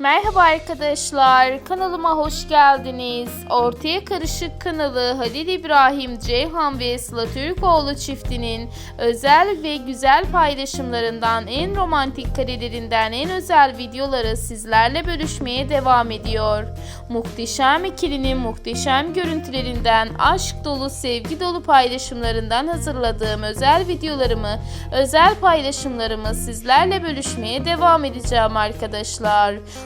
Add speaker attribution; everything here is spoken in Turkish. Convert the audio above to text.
Speaker 1: Merhaba arkadaşlar, kanalıma hoş geldiniz. Ortaya Karışık kanalı Halil İbrahim Ceyhan ve Sıla Türkoğlu çiftinin özel ve güzel paylaşımlarından, en romantik karelerinden en özel videoları sizlerle bölüşmeye devam ediyor. Muhteşem ikilinin muhteşem görüntülerinden, aşk dolu, sevgi dolu paylaşımlarından hazırladığım özel videolarımı, özel paylaşımlarımı sizlerle bölüşmeye devam edeceğim arkadaşlar.